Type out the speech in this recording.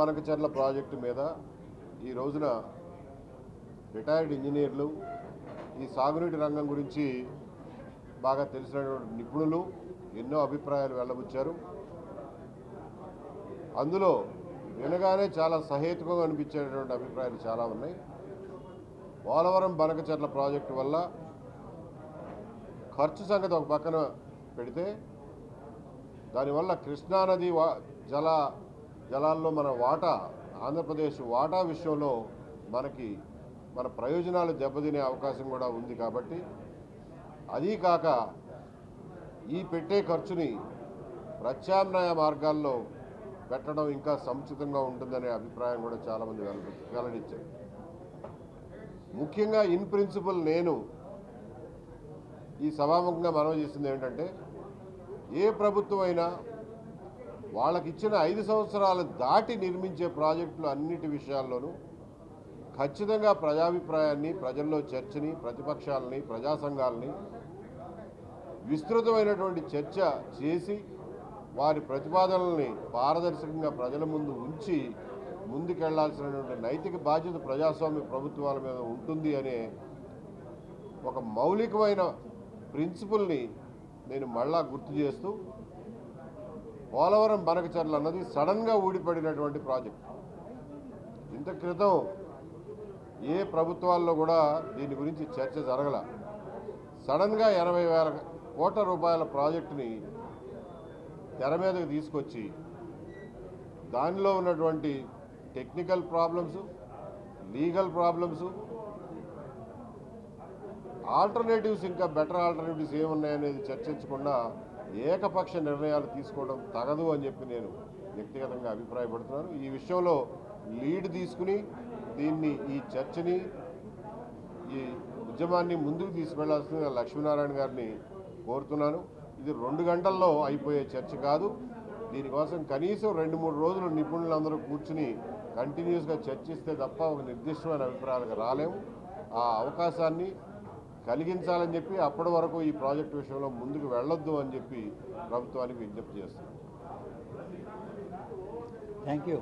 Banakacherla project మీద ఈ రోజున రిటైర్డ్ ఇంజనీర్లు ఈ సాగునీటి రంగం గురించి బాగా తెలిసినటువంటి నిపుణులు ఎన్నో అభిప్రాయాలు వెళ్ళబుచ్చారు. అందులో వినగానే చాలా సహేతుకంగా అనిపించేటువంటి అభిప్రాయాలు చాలా ఉన్నాయి. పోలవరం బనకచర్ల ప్రాజెక్టు వల్ల ఖర్చు సంగతి ఒక పక్కన పెడితే దానివల్ల కృష్ణానది జల జలాల్లో మన వాటా ఆంధ్రప్రదేశ్ వాటా విషయంలో మనకి మన ప్రయోజనాలు దెబ్బతినే అవకాశం కూడా ఉంది కాబట్టి అదీ కాక ఈ పెట్టే ఖర్చుని ప్రత్యామ్నాయ మార్గాల్లో పెట్టడం ఇంకా సముచితంగా ఉంటుందనే అభిప్రాయం కూడా చాలామంది వెల్లడించారు. ముఖ్యంగా ఇన్ ప్రిన్సిపల్ నేను ఈ సభాముఖంగా మనవి చేసింది ఏంటంటే ఏ ప్రభుత్వం అయినా వాళ్ళకి ఇచ్చిన ఐదు సంవత్సరాలు దాటి నిర్మించే ప్రాజెక్టులు అన్నిటి విషయాల్లోనూ ఖచ్చితంగా ప్రజాభిప్రాయాన్ని ప్రజల్లో చర్చని ప్రతిపక్షాలని ప్రజా సంఘాలని విస్తృతమైనటువంటి చర్చ చేసి వారి ప్రతిపాదనల్ని పారదర్శకంగా ప్రజల ముందు ఉంచి ముందుకెళ్ళాల్సినటువంటి నైతిక బాధ్యత ప్రజాస్వామ్య ప్రభుత్వాల మీద ఉంటుంది అనే ఒక మౌలికమైన ప్రిన్సిపల్ని నేను మళ్ళా గుర్తు చేస్తూ పోలవరం బనకచర్ల అన్నది సడన్గా ఊడిపడినటువంటి ప్రాజెక్ట్. ఇంత క్రితం ఏ ప్రభుత్వాల్లో కూడా దీని గురించి చర్చ జరగల. సడన్గా ఎనభై వేల కోట్ల రూపాయల ప్రాజెక్టుని తెర మీదకి తీసుకొచ్చి దానిలో ఉన్నటువంటి technical problems legal problems alternatives ఇంకా బెటర్ ఆల్టర్నేటివ్స్ ఏమున్నాయనేది చర్చించకుండా ఏకపక్ష నిర్ణయాలు తీసుకోవడం తగదు అని చెప్పి నేను వ్యక్తిగతంగా అభిప్రాయపడుతున్నాను. ఈ విషయంలో లీడ్ తీసుకుని దీన్ని ఈ చర్చని ఈ ఉద్యమాన్ని ముందుకు తీసుకెళ్ళాల్సిందిగా లక్ష్మీనారాయణ గారిని కోరుతున్నాను. ఇది రెండు గంటల్లో అయిపోయే చర్చ కాదు. దీనికోసం కనీసం రెండు మూడు రోజులు నిపుణులందరూ కూర్చుని కంటిన్యూస్గా చర్చిస్తే తప్ప ఒక నిర్దిష్టమైన అభిప్రాయాలకు రాలేము. ఆ అవకాశాన్ని కలిగించాలని చెప్పి అప్పటి వరకు ఈ ప్రాజెక్టు విషయంలో ముందుకు వెళ్ళొద్దు అని చెప్పి ప్రభుత్వానికి విజ్ఞప్తి చేస్తున్నాను థ్యాంక్ యూ